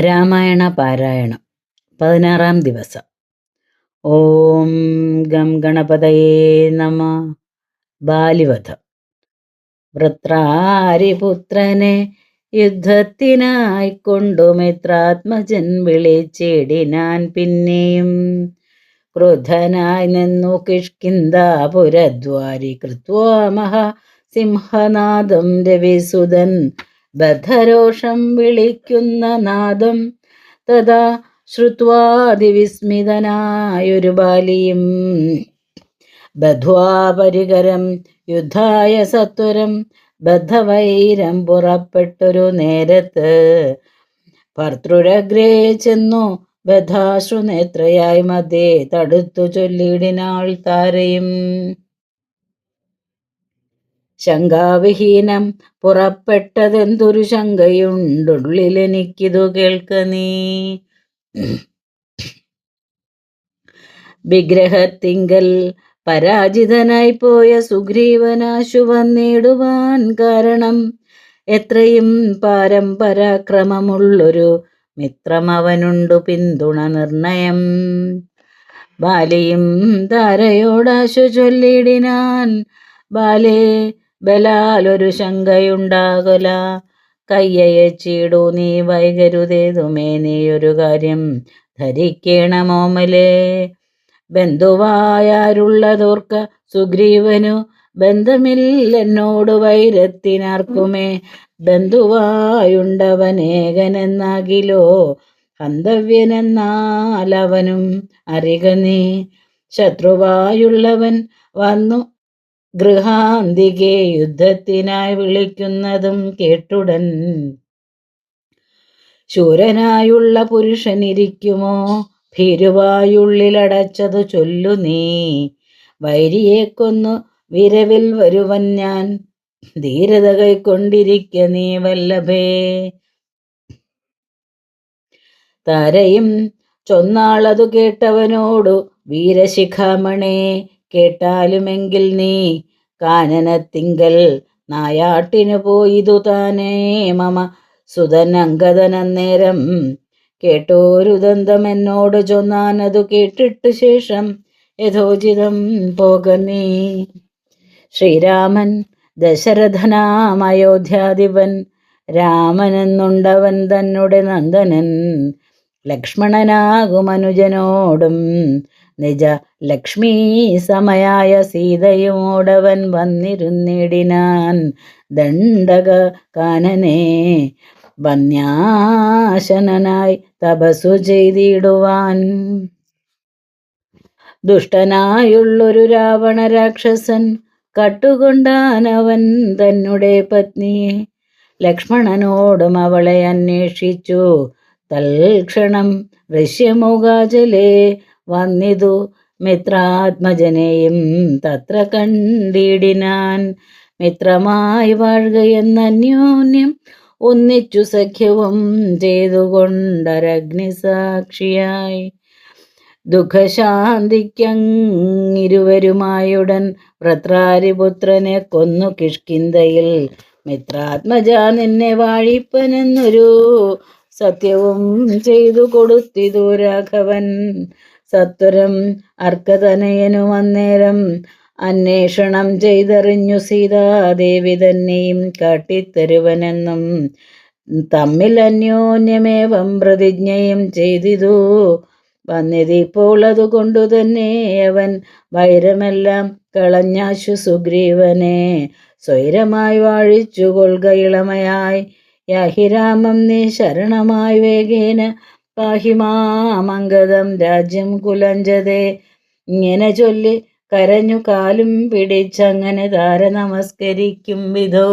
രാമായണ പാരായണം. പതിനാറാം ദിവസം. ഓം ഗം ഗണപതയേ നമ. ബാലിവധം. വൃത്രാരിപുത്രനെ യുദ്ധത്തിനായി കൊണ്ടു മിത്രാത്മജൻ വിളിച്ചിടിനാൻ പിന്നെയും. ക്രുദ്ധനായി നിന്നു കിഷ്കിന്ദാപുരദ്വാരി കൃത്വാമഹ സിംഹനാദം രവിസുതൻ ബദ്ധരോഷം വിളിക്കുന്ന നാദം തഥാ ശ്രുത്വാതിവിസ്മിതനായൊരു ബാലിയും. ബധ്വാപരികരം യുദ്ധായ സത്വരം ബദ്ധവൈരം പുറപ്പെട്ടൊരു നേരത്ത് ഭർത്തൃരഗ്രേ ചെന്നു ബദ്ധാശ്രുനേത്രയായി മധ്യേ തടുത്തു ചൊല്ലിടിനാൾ താരയും. ശങ്കാവിഹീനം പുറപ്പെട്ടതെന്തൊരു ശങ്കയുണ്ടുള്ളിലെനിക്കിതു കേൾക്ക നീ. വിഗ്രഹത്തിങ്കൽ പരാജിതനായി പോയ സുഗ്രീവനാശു വന്നിടുവാൻ കാരണം എത്രയും പാരം പരാക്രമമുള്ളൊരു മിത്രമവനുണ്ടു പിന്തുണ നിർണയം. ബാലിയും താരയോടാശു ചൊല്ലിടിനാൻ ബാലേ ബലാലൊരു ശങ്കയുണ്ടാകല. കയ്യയച്ചിടൂ നീ വൈകരുതേതുമേ നീയൊരു കാര്യം ധരിക്കണമോമലേ ബന്ധുവായാരുള്ളതോർക്ക സുഗ്രീവനു ബന്ധമില്ലെന്നോട് വൈരത്തിനാർക്കുമേ. ബന്ധുവായുണ്ടവനേകനെന്നാകിലോ ഹന്തവ്യനെന്നാൽ അവനും അറിക നീ ശത്രുവായുള്ളവൻ വന്നു ഗൃഹാന്തികെ യുദ്ധത്തിനായി വിളിക്കുന്നതും കേട്ടുടൻ ശൂരനായുള്ള പുരുഷനിരിക്കുമോ? ഭീരുവായുള്ളിലടച്ചതു ചൊല്ലു നീ. വൈരിയെ കൊന്നു വിരവിൽ വരുവൻ ഞാൻ. ധീരത കൈക്കൊണ്ടിരിക്ക നീ വല്ലഭേ. തരയും ചൊന്നാളതു കേട്ടവനോടു വീരശിഖാമണേ. കേട്ടാലുമെങ്കിൽ നീ കാനനത്തിങ്കൽ നായാട്ടിനു പോയിതു താനേ മമ. സുതനങ്കതനന്നേരം കേട്ടോരു ദന്തം എന്നോട് ചൊന്നാനതു കേട്ടിട്ട് ശേഷം യഥോചിതം പോക നീ. ശ്രീരാമൻ ദശരഥനാം അയോധ്യാധിപൻ രാമനെന്നുണ്ടവൻ തന്നുടെ നന്ദനൻ ലക്ഷ്മണനാകും അനുജനോടും നിജ ലക്ഷ്മീ സമയായ സീതയോടവൻ വന്നിരുന്നിടിനാൻ ദണ്ഡക കാനനെ വന്യാശനായി തപസ്സു ചെയ്തിടുവാൻ. ദുഷ്ടനായുള്ളൊരു രാവണ രാക്ഷസൻ കട്ടുകൊണ്ടാനവൻ തന്നെ പത്നിയെ ലക്ഷ്മണനോടും അവളെ അന്വേഷിച്ചു. തൽക്ഷണം ഋഷ്യമുഖാചലേ വന്നിതു മിത്രാത്മജനെയും തത്ര കണ്ടിടിനാൻ. മിത്രമായി വാഴുകയെന്ന അന്യോന്യം ഒന്നിച്ചു സഖ്യവും ചെയ്തുകൊണ്ടരഗ്നിസാക്ഷിയായി. ദുഃഖശാന്തിക്കങ്ങിരുവരുമായുടൻ വ്രത്രാരിപുത്രനെ കൊന്നു കിഷ്കിന്തയിൽ മിത്രാത്മജ നിന്നെ വാഴിപ്പനെന്നൊരു സത്യവും ചെയ്തു കൊടുത്തിതു രാഘവൻ. സത്വരം അർക്കതനയനു അന്നേരം അന്വേഷണം ചെയ്തറിഞ്ഞു സീതാദേവി തന്നെയും കാട്ടിത്തരുവനെന്നും തമ്മിൽ അന്യോന്യമേവം പ്രതിജ്ഞയും ചെയ്തിതു. വന്നിതിപ്പോൾ അതുകൊണ്ടു തന്നെ അവൻ വൈരമെല്ലാം കളഞ്ഞാശു സുഗ്രീവനെ. സ്വൈരമായി വാഴിച്ചു കൊൽക ഇളമയായി. യാഹിരാമം നീ ശരണമായി വേഗേന പാഹിമാമംഗതം രാജ്യം കുലഞ്ചതേ. ഇങ്ങനെ ചൊല്ലി കരഞ്ഞു കാലും പിടിച്ചങ്ങനെ താര നമസ്കരിക്കും വിധോ.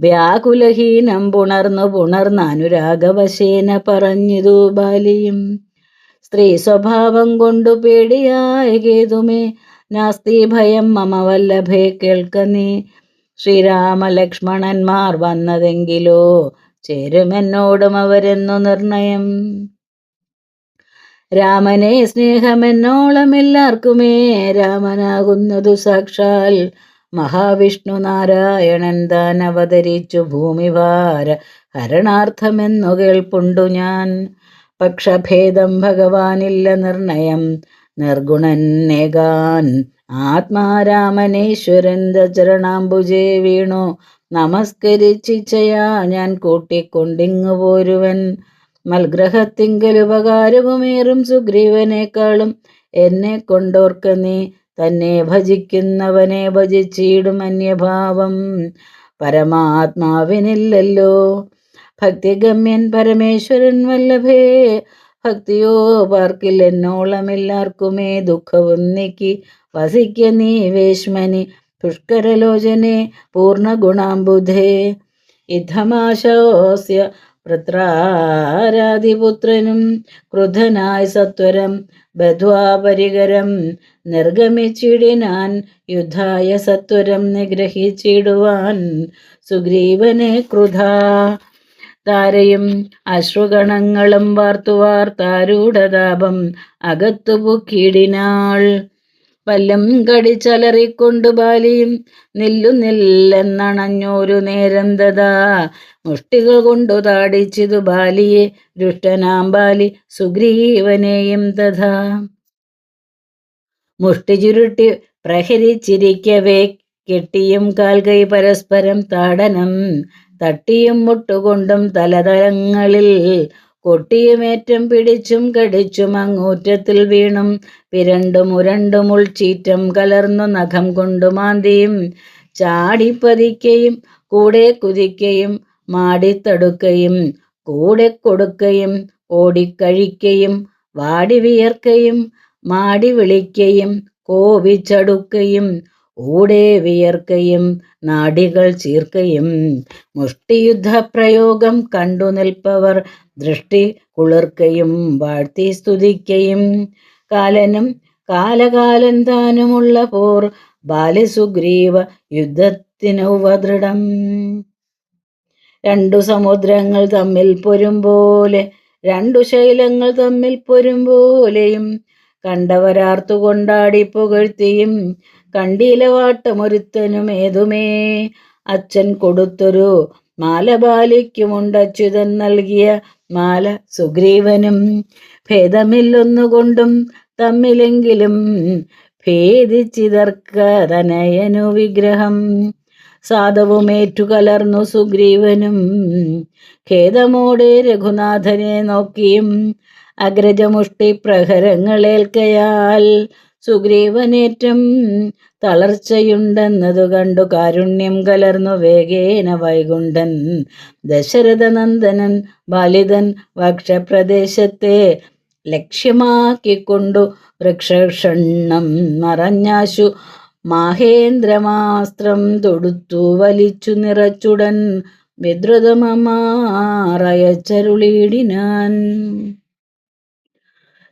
വ്യാകുലഹീനം പുണർന്നു പുണർന്ന് അനുരാഗവശേന പറഞ്ഞിതു ബാലിയും. സ്ത്രീ സ്വഭാവം കൊണ്ടു പേടിയായ കേതുമേ നാസ്തി ഭയം മമ വല്ലഭേ കേൾക്ക നീ. ശ്രീരാമലക്ഷ്മണന്മാർ വന്നതെങ്കിലോ ചേരുമെന്നോടും അവരെന്നു നിർണയം. രാമനെ സ്നേഹമെന്നോളം എല്ലാവർക്കുമേ രാമനാകുന്നതു സാക്ഷാൽ മഹാവിഷ്ണു നാരായണൻ താൻ അവതരിച്ചു ഭൂമിവാര ഹരണാർത്ഥമെന്നു കേൾപ്പുണ്ടു ഞാൻ. പക്ഷഭേദം ഭഗവാനില്ല നിർണയം നിർഗുണന്നേകാൻ ആത്മാരാമനേശ്വരൻ ചരണാംബുജേ വീണു. നമസ്കരിച്ചിച്ചയാ ഞാൻ കൂട്ടിക്കൊണ്ടിങ്ങു പോരുവൻ. മൽഗ്രഹത്തിങ്കൽ ഉപകാരവുമേറും സുഗ്രീവനേക്കാളും എന്നെ കൊണ്ടോർക്ക നീ തന്നെ ഭജിക്കുന്നവനെ ഭജിച്ചിടും അന്യഭാവം. പരമാത്മാവിനില്ലല്ലോ. ഭക്തിഗമ്യൻ പരമേശ്വരൻ വല്ലഭേ ഭക്തിയോ പാർക്കിൽ എന്നോളമെല്ലാവർക്കുമേ ദുഃഖവും നീക്കി വസിക്ക നീ വേശ്മനി പുഷ്കരലോചനെ പൂർണഗുണാംബുധേ ഇദ്ധമാശോസ്യ വൃത്രാരാതിപുത്രനും ക്രുധനായ സത്വരം ബധ്വാപരികരം നിർഗമിച്ചിടിനാൻ യുദ്ധായ സത്വരം നിഗ്രഹിച്ചിടുവാൻ സുഗ്രീവനെ ക്രുധ താരയും അശ്രുഗണങ്ങളും വാർത്തുവാർത്താരൂഢതാപം അകത്തു പൊക്കിടിനാൾ വല്ലം കടിച്ചലറിക്കൊണ്ടു ബാലിയും നില്ലു നില്ലെന്നണഞ്ഞൊരു നേരം തഥാ മുഷ്ടികൾ കൊണ്ടു താടിച്ചിതു ബാലിയെ ദുഷ്ടനാം ബാലി സുഗ്രീവനെയും തഥാ. മുഷ്ടി ചുരുട്ടി പ്രഹരിച്ചിരിക്കവേ കെട്ടിയും കാൽകൈ പരസ്പരം താടനം തട്ടിയും മുട്ടുകൊണ്ടും തലതലങ്ങളിൽ കൊട്ടിയുമേറ്റം പിടിച്ചും കടിച്ചും അങ്ങൂറ്റത്തിൽ വീണും പിരണ്ടും ഉരണ്ടും ഉൾച്ചീറ്റം കലർന്നു നഖം കൊണ്ടു മാന്തിയും ചാടിപ്പതിക്കയും കൂടെ കുതിക്കയും മാടിത്തടുക്കയും കൂടെ കൊടുക്കയും ഓടിക്കഴിക്കയും വാടി വിയർക്കയും മാടി വിളിക്കയും കോപിച്ചടുക്കയും ഊടെ വിയർക്കയും നാടികൾ ചീർക്കയും. മുഷ്ടിയുദ്ധ പ്രയോഗം കണ്ടു നിൽപ്പവർ ദൃഷ്ടി കുളിർക്കയും വാഴ്ത്തി സ്തുതിക്കയും. കാലനും കാലകാലൻ താനുമുള്ള പോർ ബാലസുഗ്രീവ യുദ്ധത്തിനുപദൃഢം രണ്ടു സമുദ്രങ്ങൾ തമ്മിൽ പൊരും പോലെ രണ്ടു ശൈലങ്ങൾ തമ്മിൽ പൊരും പോലെയും കണ്ടവരാർത്തു കൊണ്ടാടി പുകഴ്ത്തിയും കണ്ടീലവാട്ടമൊരുത്തനും ഏതുമേ? അച്ഛൻ കൊടുത്തൊരു മാലബാലിക്കുമുണ്ട് അച്യുതൻ നൽകിയ മാല സുഗ്രീവനും ഭേദമില്ലൊന്നുകൊണ്ടും തമ്മിലെങ്കിലും ഭേദിച്ചിതർക്ക തനയനു വിഗ്രഹം. സാധവുമേറ്റു കലർന്നു സുഗ്രീവനും ഖേദമോടെ രഘുനാഥനെ നോക്കിയും അഗ്രജമുഷ്ടി പ്രഹരങ്ങളേൽക്കയാൽ സുഗ്രീവനേറ്റം തളർച്ചയുണ്ടെന്നതു കണ്ടു കാരുണ്യം കലർന്നു വേഗേന വൈകുണ്ഠൻ. ദശരഥനന്ദനൻ ബാലിതൻ വക്ഷപ്രദേശത്തെ ലക്ഷ്യമാക്കിക്കൊണ്ടു വൃക്ഷക്ഷണ്ണം മറഞ്ഞാശു മാഹേന്ദ്രമാസ്ത്രം തൊടുത്തു വലിച്ചു നിറച്ചുടൻ വിദ്രുതമമാറയച്ചരുളിയിടിനാൻ.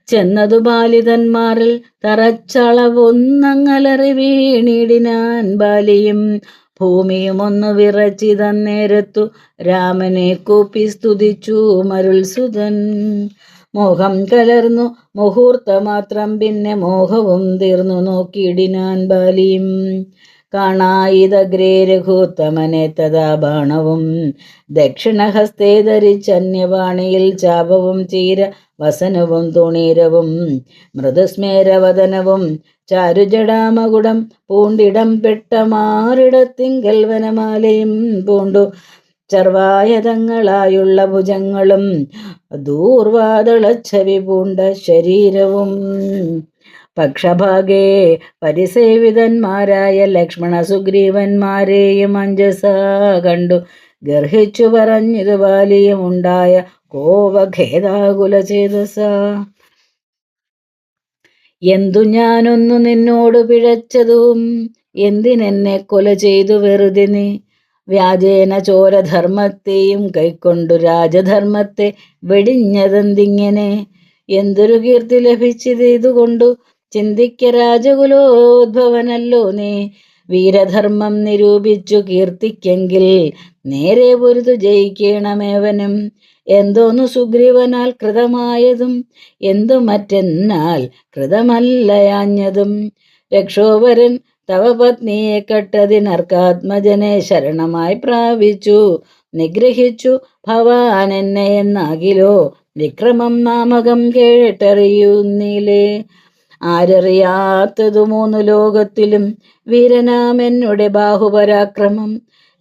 ചെന്നതു ബാലിതന്മാരിൽ തറച്ചളവൊന്നങ്ങലറി വീണിടിനാൻ ബാലിയും ഭൂമിയും ഒന്ന് വിറച്ചിതന്നേരത്തു രാമനെ കൂപ്പി സ്തുതിച്ചു മരുൾസുതൻ. മോഹം കലർന്നു മുഹൂർത്തമാത്രം പിന്നെ മോഹവും തീർന്നു നോക്കിയിടിനാൻ ബാലിയും. കാണായിതഗ്രേ രഘുത്തമനെ തഥാ ബാണവും. ദക്ഷിണഹസ്തേ ധരിച്ചന്യവാണിയിൽ ചാപവും ചീര വസനവും തുണീരവും മൃദുസ്മേരവദനവും ചാരുജടാമകുടം പൂണ്ടിടം പെട്ട മാറിടത്തിങ്കൽ വനമാലയും പൂണ്ടു. ചർവായതങ്ങളായുള്ള ഭുജങ്ങളും ദൂർവാതളച്ചവി പൂണ്ട ശരീരവും. പക്ഷഭാഗേ പരിസേവിതന്മാരായ ലക്ഷ്മണ സുഗ്രീവന്മാരെയും അഞ്ജസ കണ്ടു. ഗർഹിച്ചു പറഞ്ഞിത് ബാലിയമുണ്ടായ കോപഖേദാകുല ചേതസ എന്തു ഞാനൊന്നു നിന്നോട് പിഴച്ചതും എന്തിനെന്നെ കൊല ചെയ്തു വെറുതെ നീ? വ്യാജേന ചോരധർമ്മത്തെയും കൈക്കൊണ്ടു രാജധർമ്മത്തെ വെടിഞ്ഞതെന്തിങ്ങനെ? എന്തൊരു കീർത്തി ലഭിച്ചത് ഇതുകൊണ്ടു? ചിന്തിക്ക രാജകുലോദ്ഭവനല്ലോ നീ. വീരധർമ്മം നിരൂപിച്ചു കീർത്തിക്കെങ്കിൽ നേരെ പൊരുതു ജയിക്കണമേവനും. എന്തോന്നു സുഗ്രീവനാൽ കൃതമായതും എന്തു മറ്റെന്നാൽ കൃതമല്ലയാഞ്ഞതും. രക്ഷോവരൻ തവ പത്നിയെ കെട്ടതിനർക്കാത്മജനെ ശരണമായി പ്രാപിച്ചു. നിഗ്രഹിച്ചു ഭവാൻ എന്നെ എന്നാകിലോ? വിക്രമം നാമകം കേട്ടറിയുന്നിലേ ആരറിയാത്തതു മൂന്നു ലോകത്തിലും വീരനാമെന്നുടെ ബാഹുപരാക്രമം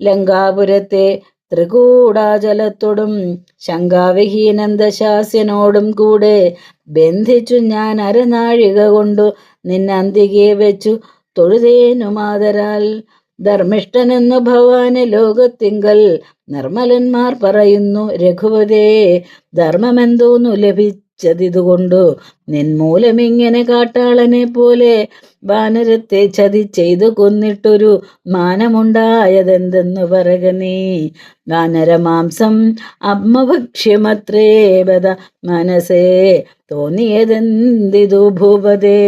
ലങ്കാപുരത്തെ ത്രികൂടാചലത്തോടും ശങ്കാവിഹീനന്ദശാസ്യനോടും കൂടെ ബന്ധിച്ചു ഞാൻ അരനാഴിക കൊണ്ടു നിന്നന്തികെ വെച്ചു. തൊഴുതേനു മാതരാൽ ധർമ്മിഷ്ഠനെന്നു ഭവാന് ലോകത്തിങ്കൽ നിർമ്മലന്മാർ പറയുന്നു രഘുപതേ ധർമ്മമെന്തോന്നു ലഭിച്ചതിതുകൊണ്ടു നിൻമൂലമിങ്ങനെ കാട്ടാളനെ പോലെ വാനരത്തെ ചതി ചെയ്തു കൊന്നിട്ടൊരു മാനമുണ്ടായതെന്തെന്നു പറക നീ. വാനരമാംസം അമ്മഭക്ഷ്യമത്രേ ബത മനസ്സേ തോന്നിയതെന്തിതു ഭൂപതേ.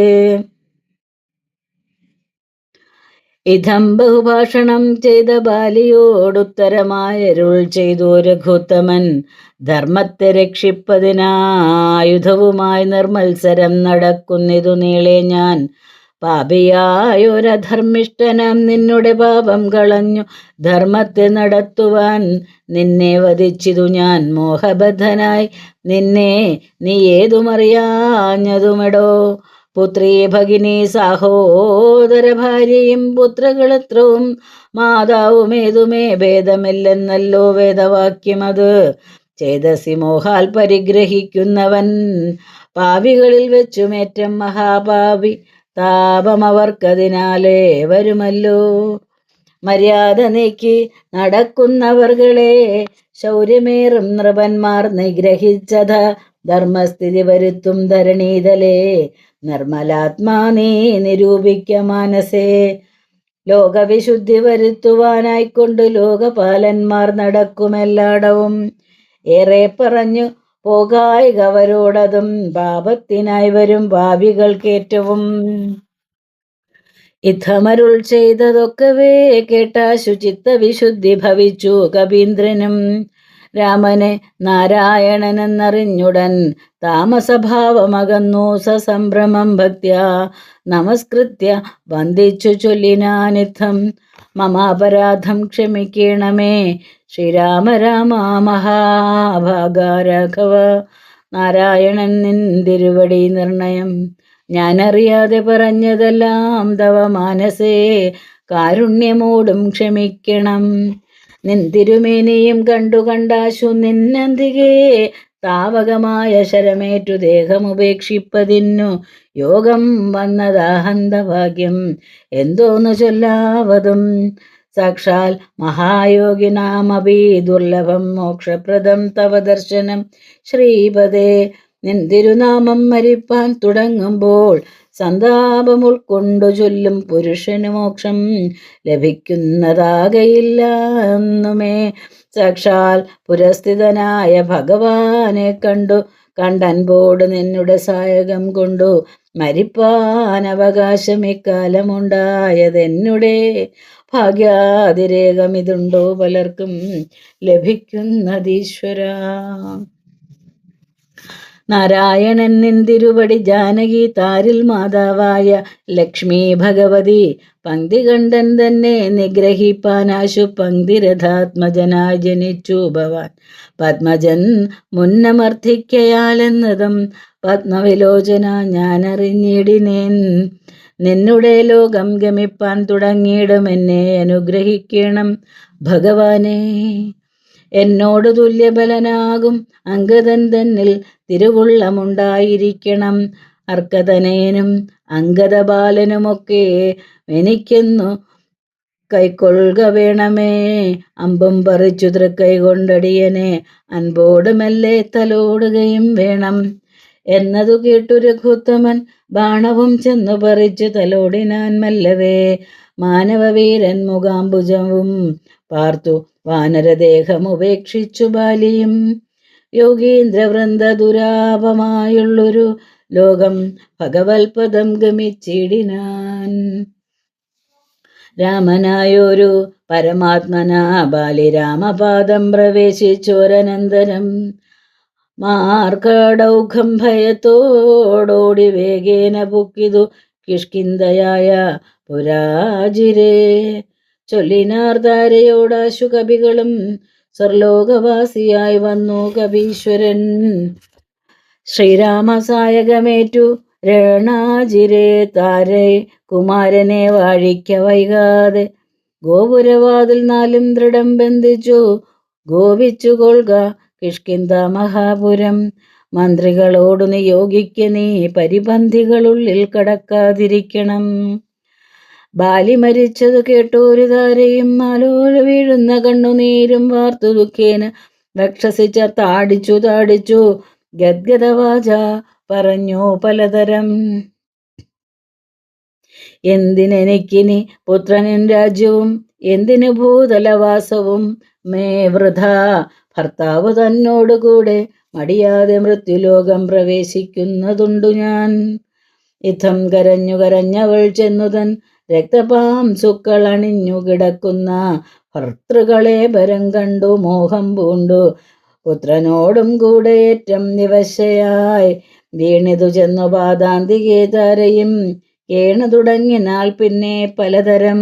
ഇതം ബഹുഭാഷണം ചെയ്ത ബാലിയോടുത്തരമായരുൾ ചെയ്തു രഘുത്തമൻ. ധർമ്മത്തെ രക്ഷിപ്പതിനായുധവുമായി നിർമത്സരം നടക്കുന്നിതു നീളെ ഞാൻ. പാപിയായൊരധർമ്മിഷ്ടനാം നിന്നുടെ പാപം കളഞ്ഞു. ധർമ്മത്തെ നടത്തുവാൻ നിന്നെ വധിച്ചിതു ഞാൻ. മോഹബദ്ധനായി നിന്നെ നീ ഏതുമറിയാഞ്ഞതുമെടോ? പുത്രീ ഭഗിനി സഹോദര ഭാര്യയും പുത്രകളത്രവും മാതാവും ഏതുമേ ഭേദമില്ലെന്നല്ലോ വേദവാക്യം അത്. ചേതസി മോഹാൽ പരിഗ്രഹിക്കുന്നവൻ പാവികളിൽ വെച്ചുമേറ്റം മഹാപാവി താപം അവർക്കതിനാലേ വരുമല്ലോ. മര്യാദ നീക്കി നടക്കുന്നവർകളെ ശൗര്യമേറും നൃപന്മാർ നിഗ്രഹിച്ചത. ധർമ്മസ്ഥിതി വരുത്തും ധരണീതലേ. നിർമ്മലാത്മാ നീ നിരൂപിക്ക മാനസേ. ലോകവിശുദ്ധി വരുത്തുവാനായിക്കൊണ്ട് ലോകപാലന്മാർ നടക്കുമെല്ലാടവും. ഏറെ പറഞ്ഞു പോകായികവരോടതും പാപത്തിനായി വരും ഭാവികൾക്കേറ്റവും. ഇഥമരുൾ ചെയ്തതൊക്കവേ ശുചിത്വ വിശുദ്ധി ഭവിച്ചു കവീന്ദ്രനും രാമനെ നാരായണനെന്നറിഞ്ഞുടൻ താമസഭാവമകന്നു സസംഭ്രമം ഭക്തിയ നമസ്കൃത്യ വന്ദിച്ചു ചൊല്ലിനാനിത്തം മമാപരാധം ക്ഷമിക്കണമേ. ശ്രീരാമ രാമ മഹാഭാഗ രാഘവ നാരായണൻ നിന്തിരുവടി നിർണയം. ഞാനറിയാതെ പറഞ്ഞതെല്ലാം തവ മാനസേ. കാരുണ്യമോടും ക്ഷമിക്കണം. നിൻ കണ്ടു കണ്ടാശു നിന്നന്തികേ. താവകമായ ശരമേറ്റു ദേഹമുപേക്ഷിപ്പതിന്നു. യോഗം വന്നതാഹന്തഭാഗ്യം എന്തോന്നു ചൊല്ലാവതും? സാക്ഷാൽ മഹായോഗിനാമപി ദുർലഭം മോക്ഷപ്രദം തവ ദർശനം ശ്രീപദേ നിൻ തിരുനാമം മരിപ്പാൻ തുടങ്ങുമ്പോൾ സന്താപം ഉൾക്കൊണ്ടു ചൊല്ലും പുരുഷന് മോക്ഷം ലഭിക്കുന്നതാകയില്ല എന്നുമേ. സാക്ഷാൽ പുരസ്ഥിതനായ ഭഗവാനെ കണ്ടു. കണ്ടൻ കണ്ടൻപോട് നിന്നുടെ സായകം കൊണ്ടു. മരിപ്പാൻ അവകാശം ഇക്കാലമുണ്ടായതെന്നുടെ. ഭാഗ്യാതിരേകം ഇതുണ്ടോ പലർക്കും ലഭിക്കുന്നതീശ്വര. നാരായണൻ നിന്തിരുവടി ജാനകി താരിൽ മാതാവായ ലക്ഷ്മി ഭഗവതി. പങ്ക്തി കണ്ടൻ തന്നെ നിഗ്രഹിപ്പാനാശു പങ്ക്തിരഥാത്മജനായി ജനിച്ചു ഭവാൻ. പത്മജൻ മുന്നമർത്ഥിക്കയാലെന്നതും പത്മവിലോചന ഞാനറിഞ്ഞിടിനേൻ. നിന്നുടെ ലോകം ഗമിപ്പാൻ തുടങ്ങിയിടും എന്നെ അനുഗ്രഹിക്കണം ഭഗവാനെ. എന്നോട് തുല്യബലനാകും അങ്കദൻ തന്നിൽ തിരുവുള്ളമുണ്ടായിരിക്കണം. അർക്കതനേനും അങ്കദബാലനുമൊക്കെ എനിക്കെന്നു കൈക്കൊള്ളുക വേണമേ. അമ്പും പറിച്ചു തൃക്കൈ കൊണ്ടടിയനെ അൻപോടുമല്ലേ തലോടുകയും വേണം. എന്നതു കേട്ടു രഘുത്തമൻ ബാണവും ചെന്നു പറിച്ചു തലോടിനാൻ മല്ലവേ. മാനവവീരൻ മുഖാംബുജവും പാർത്തു വാനരദേഹം ഉപേക്ഷിച്ചു ബാലിയും. യോഗീന്ദ്രവൃന്ദ ദുരാപമായുള്ളൊരു ലോകം ഭഗവത്പദം ഗമിച്ചിടിനാൻ. രാമനായൊരു പരമാത്മനാ ബാലി രാമപാദം പ്രവേശിച്ചോരനന്തരം. മാർക്കടൗഖം ഭയത്തോടോടി വേഗേന പൊക്കിതു കിഷ്കിന്തയായ പുരാജിരേ. ചൊല്ലിനാർ ധാരയോടാശു കവികളും സ്വർലോകവാസിയായി വന്നു കവീശ്വരൻ ശ്രീരാമസായകമേറ്റു രണാജിരേ താരേ കുമാരനെ വാഴിക്ക വൈകാതെ. ഗോപുരവാതിൽ നാലും ദൃഢം ബന്ധിച്ചു ഗോപിച്ചു കൊൾക കിഷ്കിന്ത മഹാപുരം. മന്ത്രികളോടു നിയോഗിക്ക നീ പരിപന്ധികളുള്ളിൽ കടക്കാതിരിക്കണം. ബാലി മരിച്ചത് കേട്ടൊരു താരയും മാലോല വീഴുന്ന കണ്ണുനീരും വാർത്തു ദുഃഖേന രക്ഷസിച്ച താടിച്ചു താടിച്ചു ഗദ്ഗതവാച പറഞ്ഞു പലതരം. എന്തിനെനിക്കിനി പുത്രനും രാജ്യവും എന്തിന് ഭൂതലവാസവും? മേ വൃഥ. ഭർത്താവ് തന്നോടുകൂടെ മടിയാതെ മൃത്യുലോകം പ്രവേശിക്കുന്നതുണ്ടു ഞാൻ. യുദ്ധം കരഞ്ഞു കരഞ്ഞവൾ ചെന്നുതൻ രക്തപാംസുക്കൾ അണിഞ്ഞു കിടക്കുന്ന ഭർത്തൃകളെ ഭരം കണ്ടു മോഹം പൂണ്ടു. പുത്രനോടും കൂടെ ഏറ്റം നിവശയായി വീണിതു ചെന്നു പാതാന്തികേ താരയും കേണു തുടങ്ങിനാൽ പിന്നെ പലതരം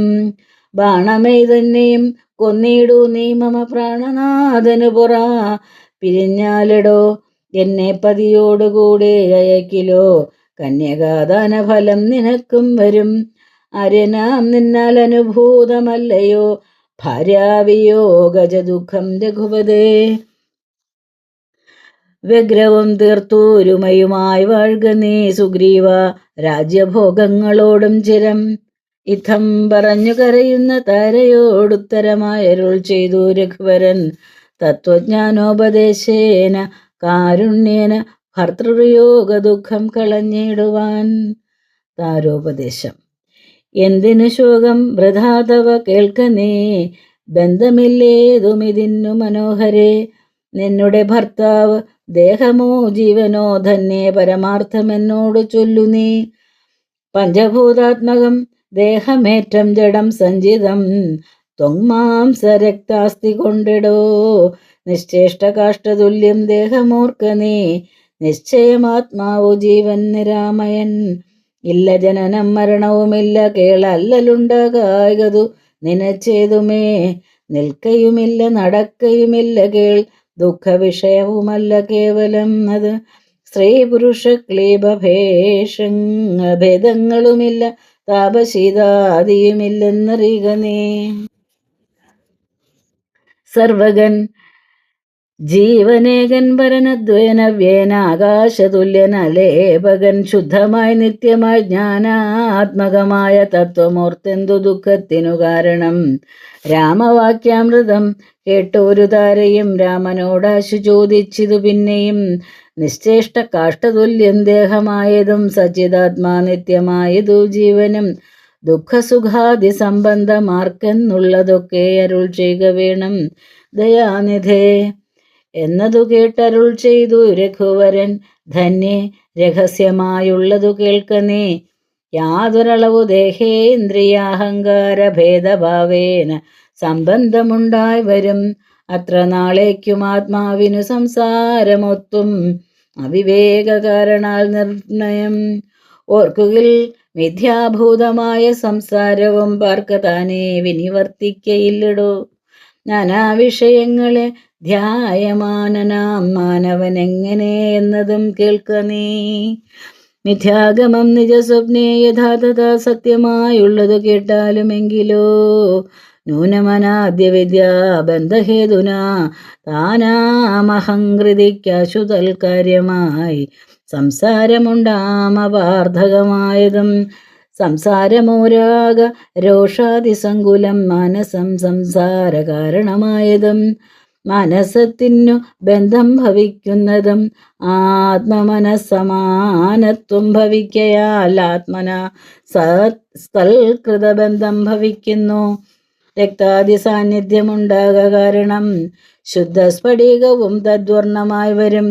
ബാണമേ തന്നെയും കൊന്നിടൂ നീ മമ പ്രാണനാഥനു പുറ. പിരിഞ്ഞാലിടോ എന്നെ പതിയോടുകൂടെ അയക്കിലോ. കന്യകാദാന ഫലം നിനക്കും വരും. അര്യനാം നിന്നാൽ അനുഭൂതമല്ലയോ? ഭാര്യാവിയോഗജ ദുഃഖം രഘുപതേ. വ്യഗ്രവും തീർത്തൂരുമയുമായി വാഴുക നീ സുഗ്രീവ രാജ്യഭോഗങ്ങളോടും ചിരം ഇഥം പറഞ്ഞു കരയുന്ന താരയോടുത്തരമായരുൾ ചെയ്തു രഘുവരൻ. തത്വജ്ഞാനോപദേശേന കാരുണ്യേന ഭർത്തൃയോഗ ദുഃഖം കളഞ്ഞിടുവാൻ. താരോപദേശം. എന്തിനു ശോകം? വൃഥാതവ കേൾക്കനേ ബന്ധമില്ലേതുമിതിന്നു മനോഹരേ. നിന്നുടെ ഭർത്താവ് ദേഹമോ ജീവനോ തന്നെ പരമാർത്ഥമെന്നോട് ചൊല്ലു നീ. പഞ്ചഭൂതാത്മകം ദേഹമേറ്റം ജഡം സഞ്ചിതം. ത്വങ്മാംസരക്താസ്തി കൊണ്ടിടോ. നിശ്ചേഷ്ട കാഷ്ടതുല്യം ദേഹമോർക്ക നീ നിശ്ചയമാത്മാവു ജീവൻ നിരാമയൻ. ഇല്ല ജനനം മരണവുമില്ല കേളല്ലലുണ്ടാകായകതു നിനച്ചേതുമേ. നിൽക്കയുമില്ല നടക്കയുമില്ല കേൾ ദുഃഖ വിഷയവുമല്ല കേവലം അത് സ്ത്രീ പുരുഷ ക്ലീബഭേഷഭേദങ്ങളുമില്ല താപശീതാദിയുമില്ലെന്നറിയുക നീ. സർവകൻ ജീവനേകൻ ഭരണദ്വയനവ്യേനാകാശതുല്യനലേപകൻ ശുദ്ധമായി നിത്യമായി ജ്ഞാനാത്മകമായ തത്വമോർത്തെന്തു ദുഃഖത്തിനു കാരണം? രാമവാക്യാമൃതം കേട്ട ഒരു താരയും രാമനോടാശു ചോദിച്ചിതു പിന്നെയും നിശ്ചേഷ്ട കാഷ്ടതുല്യം ദേഹമായതും സച്ചിതാത്മാ നിത്യമായതു ജീവനും ദുഃഖസുഖാദി സംബന്ധമാർക്കെന്നുള്ളതൊക്കെ അരുൾ ചെയ്യുക വേണം. ദയാനിധേ എന്നതു കേട്ടരുൾ ചെയ്തു രഘുവരൻ. ധന്യേ രഹസ്യമായുള്ളതു കേൾക്കനേ യാതൊരളവു ദേഹേന്ദ്രിയാഹങ്കാര ഭേദഭാവേന സംബന്ധമുണ്ടായി വരും. അത്ര നാളേക്കും ആത്മാവിനു സംസാരമൊത്തും അവിവേക കാരണാൽ നിർണയം. ഓർക്കുകിൽ മിഥ്യാഭൂതമായ സംസാരവും പാർക്ക താനേ വിനിവർത്തിക്കയില്ലടോ. നാനാ വിഷയങ്ങളെ ധ്യായമാനനാം മാനവൻ എങ്ങനെ എന്നതും കേൾക്ക നീ. മിഥ്യാഗമം നിജസ്വപ്നെ യഥാതഥ സത്യമായുള്ളത് കേട്ടാലുമെങ്കിലോ? ന്യൂനമനാദ്യ വിദ്യാ ബന്ധഹേതുന തൽക്കാര്യമായി സംസാരമുണ്ടാമവാർദ്ധകമായതും സംസാരമോരാഗ രോഷാതിസങ്കുലം മനസം സംസാര കാരണമായതും മനസ്സത്തിനു ബന്ധം ഭവിക്കുന്നതും ആത്മമനസമാനത്വം ഭവിക്കയാൽ ആത്മന സൽകൃതബന്ധം ഭവിക്കുന്നു. രക്താദി സാന്നിധ്യമുണ്ടാക കാരണം ശുദ്ധസ്ഫടികവും തദ്വർണമായി വരും.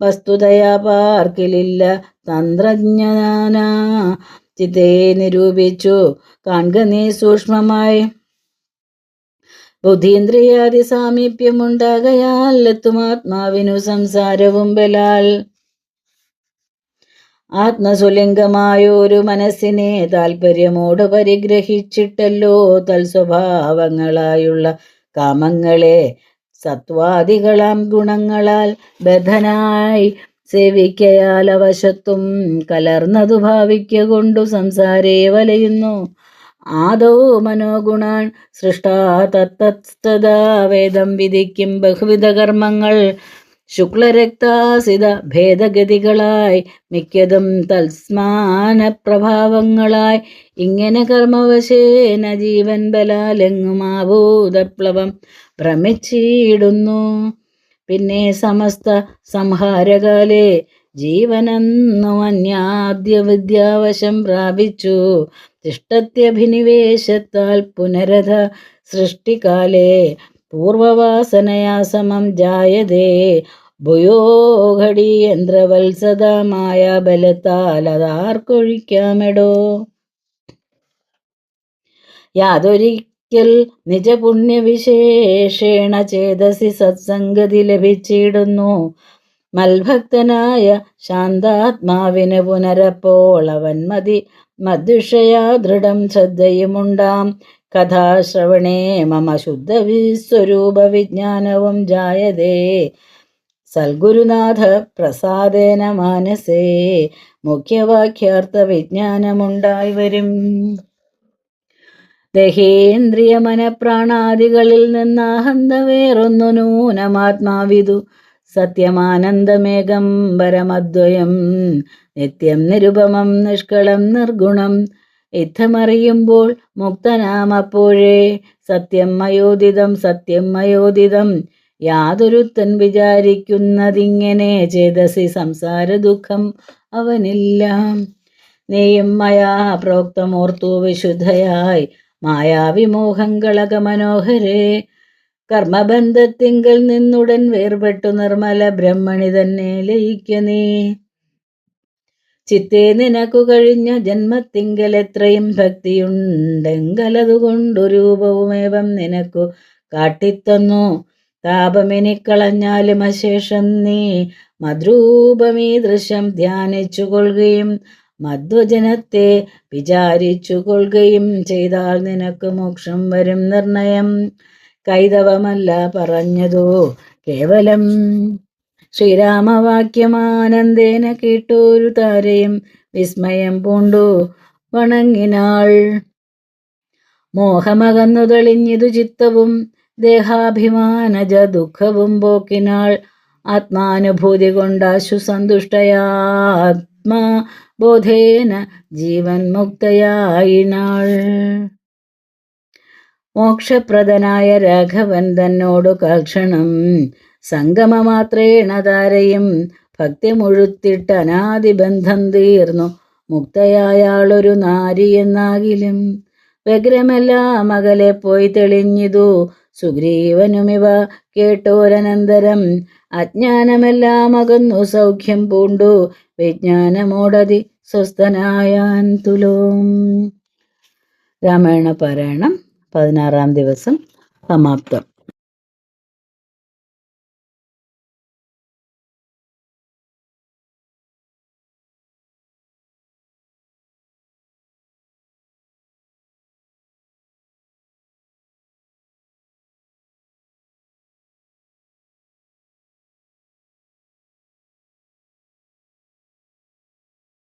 വസ്തുതയാ പാർക്കിലില്ല തന്ത്രജ്ഞനാ. ചിതേ നിരൂപിച്ചു. കാൺക നീ സൂക്ഷ്മമായി. ബുദ്ധീന്ദ്രിയാദി സാമീപ്യമുണ്ടാകയാൽ എത്തുമാത്മാവിനു സംസാരവും ബലാൽ. ആത്മസുലിംഗമായൊരു മനസ്സിനെ താല്പര്യമോട് പരിഗ്രഹിച്ചിട്ടല്ലോ തൽസ്വഭാവങ്ങളായുള്ള കാമങ്ങളെ സത്വാദികളാം ഗുണങ്ങളാൽ ബദ്ധനായി സേവിക്കയാൽ അവശത്തും കലർന്നതു ഭാവിക്ക കൊണ്ടു സംസാരേ വലയുന്നു. ആദൗ മനോഗുണാൻ സൃഷ്ടാ തത്തസ്തദാ വേദം വിധിക്കും ബഹുവിധ കർമ്മങ്ങൾ. ശുക്ലരക്താസിത ഭേദഗതികളായി മിക്കതും തൽസ്മാന പ്രഭാവങ്ങളായി ഇങ്ങനെ കർമ്മവശേന ജീവൻ ബലാലെങ്ങുമാഭൂതപ്ലവം ഭ്രമിച്ചിടുന്നു. പിന്നെ സമസ്ത സംഹാരകാലേ ജീവനെന്നു അന്യാദ്യ വിദ്യാവശം പ്രാപിച്ചു. തിഷ്ടത്യഭിനിവേശത്താൽ പുനരഥ സൃഷ്ടികാലേ. പൂർവവാസനയാ സമം ജായതേ. ഭുയോഘടി യന്ത്രവത്സതമായ ബലത്താൽ അതാർക്കൊഴിക്കാമെടോ? യാതൊരിക്കൽ നിജപുണ്യവിശേഷേണ ചേതസി സത്സംഗതി ലഭിച്ചിടുന്നു. മൽഭക്തനായ ശാന്താത്മാവിന് പുനരപ്പോൾ അവൻ മതി. മധുഷയാ ദൃഢം ശ്രദ്ധയുമുണ്ടാം. കഥാശ്രവണേ മമ ശുദ്ധവിസ്വരൂപ വിജ്ഞാനവും ജായതേ. സൽഗുരുനാഥ പ്രസാദേന മാനസേ മുഖ്യവാക്യാർത്ഥ വിജ്ഞാനമുണ്ടായി വരും. ദഹേന്ദ്രിയ മനപ്രാണാദികളിൽ നിന്നാഹന്ത വേറൊന്നു നൂനമാത്മാവിതു. സത്യമാനന്ദമേകം പരമദ്വയം നിത്യം നിരുപമം നിഷ്കളം നിർഗുണം. യുദ്ധമറിയുമ്പോൾ മുക്തനാമപ്പോഴേ സത്യം മയോദിതം സത്യം മയോദിതം യാതൊരുത്തൻ വിചാരിക്കുന്നതിങ്ങനെ ചേതസി സംസാര ദുഃഖം അവനില്ല. നീയും മയാ പ്രോക്തമോർത്തു വിശുദ്ധയായി മായാവിമോഹങ്ങളക മനോഹരേ കർമ്മബന്ധത്തിങ്കൽ നിന്നുടൻ വേർപെട്ടു നിർമ്മല ബ്രഹ്മണി തന്നെ ലയിക്ക ചിത്തേ നിനക്കു കഴിഞ്ഞ ജന്മത്തിങ്കൽ എത്രയും ഭക്തിയുണ്ടെങ്കലതുകൊണ്ടു രൂപവുമേവം നിനക്കു കാട്ടിത്തന്നു. താപമെനിക്കളഞ്ഞാലും അശേഷം നീ മദ്രൂപമീ ദൃശ്യം ധ്യാനിച്ചു കൊള്ളുകയും മധ്വജനത്തെ വിചാരിച്ചു കൊള്ളുകയും ചെയ്താൽ നിനക്ക് മോക്ഷം വരും നിർണയം. കൈതവമല്ല പറഞ്ഞതോ? കേവലം ശ്രീരാമവാക്യമാനന്ദേന കേട്ടോരു താരയും വിസ്മയം പൂണ്ടു വണങ്ങിനാൾ. മോഹമകന്നു തെളിഞ്ഞിതു ചിത്തവും ദേഹാഭിമാനജ ദുഃഖവും പോക്കിനാൾ. ആത്മാനുഭൂതി കൊണ്ടാശു സന്തുഷ്ടയാത്മാ ബോധേന ജീവൻ മുക്തയായിനാൾ. മോക്ഷപ്രദനായ രാഘവൻ തന്നോടു കാക്ഷണം സംഗമമാത്രേണ താരയും ഭക്തി മുഴുത്തിട്ട് അനാദിബന്ധം തീർന്നു. മുക്തയായാളൊരു നാരി എന്നാകിലും വ്യഗ്രമെല്ലാം അകലെ പോയി തെളിഞ്ഞിതു. സുഗ്രീവനുമിവ കേട്ടോരനന്തരം അജ്ഞാനമെല്ലാം അകന്നു സൗഖ്യം പൂണ്ടു. വിജ്ഞാനമോടതി സ്വസ്ഥനായാൻ തുലോം. രാമായണ പാരായണം പതിനാറാം ദിവസം സമാപ്തം.